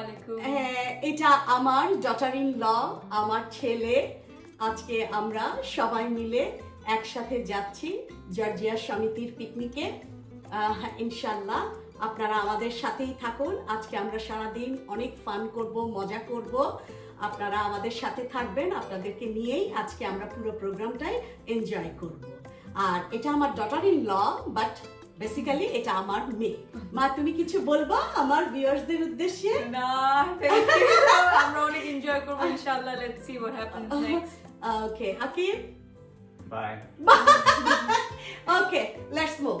আলাইকুম। এটা আমার ডটার ইন ল আমার ছেলে। আজকে আমরা সবাই মিলে একসাথে যাচ্ছি জর্জিয়া সমিতির পিকনিকে। ইনশাল্লাহ আপনারা আমাদের সাথেই থাকুন। আজকে আমরা সারাদিন অনেক ফান করব, মজা করব। আপনারা আমাদের সাথে থাকবেন, আপনাদেরকে নিয়েই আজকে আমরা পুরো প্রোগ্রামটাই এনজয় করব। আর এটা আমার daughter in law but basically এটা আমার মেয়ে। মা তুমি কিছু বলবা আমার ভিউয়ার্সদের উদ্দেশ্যে? না আমরা অনেক এনজয় করব ইনশাআল্লাহ let's see what happens next okay Akib bye okay let's move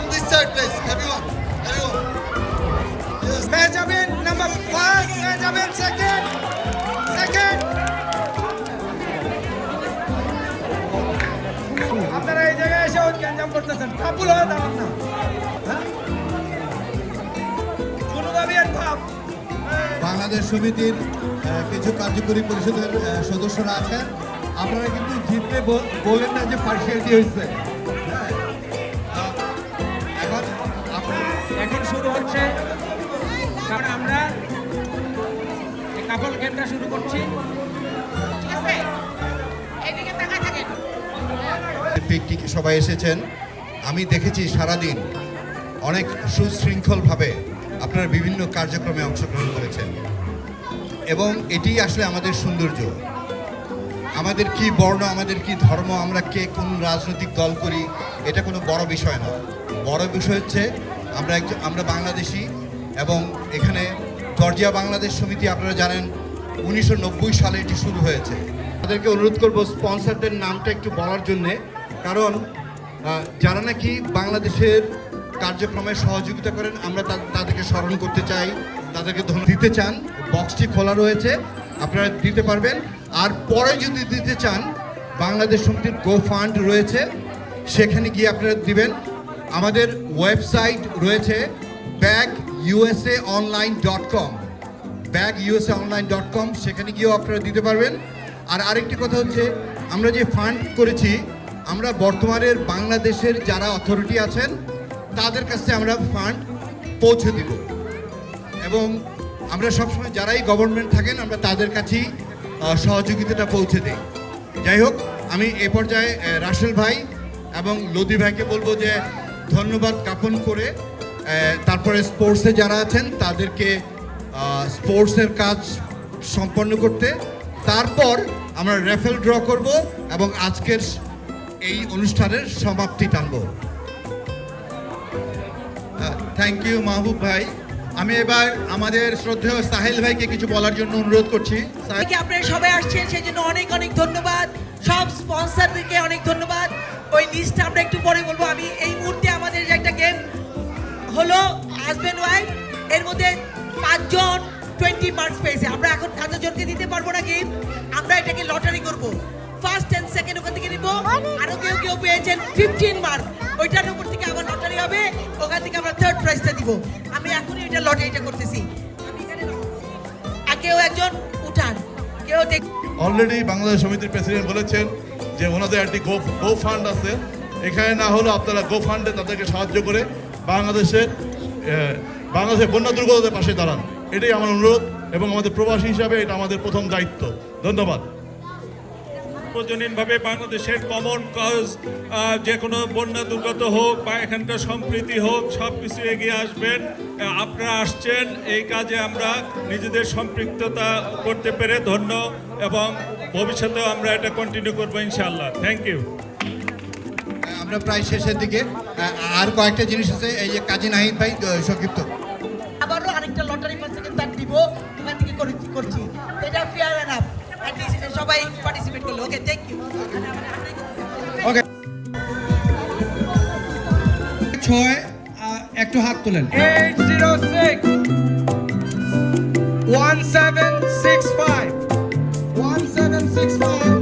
come this side, please. Everyone, everyone. Yes. Number first পেয়ে যাবেন সেকেন্ড সেকেন্ড আপনারা এই জায়গায় এসে গ্যাঞ্জাম করতেছেন। কাপুল হয়ে? দাঁড়ান না বাংলাদেশ সমিতির কিছু কার্যকরী পরিষদের সদস্যরা আছেন। আপনারা কিন্তু জিতলে বলেন না যে পার্সিয়ালিটি হয়েছে। কাপল গেমটা শুরু করছি। পিকনিকে সবাই এসেছেন? আমি দেখেছি সারাদিন অনেক সুশৃঙ্খলভাবে আপনারা বিভিন্ন কার্যক্রমে অংশগ্রহণ করেছেন। এবং এটি আসলে আমাদের সৌন্দর্য। আমাদের কি বর্ণ আমাদের কি ধর্ম আমরা কে কোন রাজনৈতিক দল করি এটা কোনো বড় বিষয় না। বড় বিষয় হচ্ছে আমরা একজন আমরা বাংলাদেশি এবং এখানে জর্জিয়া বাংলাদেশ সমিতি, আপনারা জানেন উনিশশো নব্বই সালে এটি শুরু হয়েছে। তাদেরকে অনুরোধ করব স্পন্সরদের নামটা একটু বলার জন্যে, কারণ যারা নাকি বাংলাদেশের কার্যক্রমে সহযোগিতা করেন, আমরা তাদেরকে স্মরণ করতে চাই, তাদেরকে ধন্যবাদ দিতে চান, বক্সটি খোলা রয়েছে, আপনারা দিতে পারবেন। আর পরে যদি দিতে চান, বাংলাদেশ সমিতির গো ফান্ড রয়েছে, সেখানে গিয়ে আপনারা দিবেন। আমাদের ওয়েবসাইট রয়েছে, bag USA online dot com bag USA online dot com সেখানে গিয়েও আপনারা দিতে পারবেন। আর আরেকটি কথা হচ্ছে, আমরা যে ফান্ড করেছি, আমরা বর্তমানের বাংলাদেশের যারা অথরিটি আছেন, তাদের কাছে আমরা ফান্ড পৌঁছে দিব। এবং আমরা সবসময় যারাই গভর্নমেন্ট থাকেন, আমরা তাদের কাছেই সহযোগিতাটা পৌঁছে দিই। যাই হোক, আমি এ পর্যায়ে রাসেল ভাই এবং লদি ভাইকে বলব যে, ধন্যবাদ জ্ঞাপন করে তারপরে স্পোর্টসে যারা আছেন, তাদেরকে স্পোর্টসের কাজ সম্পন্ন করতে। তারপর আমরা রেফেল ড্র করব এবং আজকের এই অনুষ্ঠানের সমাপ্তি টানবো। থ্যাংক ইউ মাহবুব ভাই। আমি এবার আমাদের শ্রদ্ধেয় সাহেল ভাইকে কিছু বলার জন্য অনুরোধ করছি। আপনারা সবাই আসছেন সেই জন্য অনেক অনেক ধন্যবাদ। সব স্পন্সরদেরকে অনেক ধন্যবাদ। ওই লিস্টটা আমরা একটু পরে বলব। আমি এই মুহূর্তে আমাদের যে একটা গেম হলো হাজব্যান্ড ওয়াইফ এর মধ্যে পাঁচজন টোয়েন্টি মার্কস পেয়েছে। আমরা এখন এতজনকে দিতে পারব না গেম আমরা এটাকে লটারি করব। ফার্স্ট অ্যান্ড সেকেন্ড ওখান থেকে নিব। আরও কেউ কেউ পেয়েছেন ফিফটিন মার্ক ওইটার উপর থেকে আবার লটারি হবে। ওখান থেকে আমরা থার্ড প্রাইজটা দিব। আমি এখনই এটা লটারিটা করতেছি। কেউ একজন উঠান। কেউ দেখ অলরেডি বাংলাদেশ সমিতির প্রেসিডেন্ট বলেছেন যে ওনাদের একটি গো গো ফান্ড আছে। এখানে না হলেও আপনারা গো ফান্ডে তাদেরকে সাহায্য করে বাংলাদেশের বাংলাদেশের বন্যা দুর্গতদের পাশে দাঁড়ান। এটাই আমার অনুরোধ এবং আমাদের প্রবাসী হিসাবে এটা আমাদের প্রথম দায়িত্ব। ধন্যবাদ। সার্বজনীনভাবে বাংলাদেশের কমন কজ যে কোনো বন্যা দুর্গত হোক বা এখানকার সম্প্রীতি হোক, সব কিছু এগিয়ে আসবেন। আপনারা আসছেন, এই কাজে আমরা নিজেদের সম্পৃক্ততা করতে পেরে ধন্য এবং ভবিষ্যতেও আমরা এটা কন্টিনিউ করব ইনশাআল্লাহ। থ্যাংক ইউ আমরা প্রায় শেষের দিকে আর কয়েকটা জিনিস আছে এই যে কাজী নাহিদ ভাই সংক্ষিপ্ত। আবারও আরেকটা লটারি ফার্স্ট সেকেন্ড থার্ড দিব ওখান থেকে করেছি করছি। এটা ফেয়ার এনাফ সবাই পার্টিসিপেট করল। ওকে থ্যাংক ইউ ওকে ছয় একটু হাত তোলেন। Eight zero six one seven six five one seven six five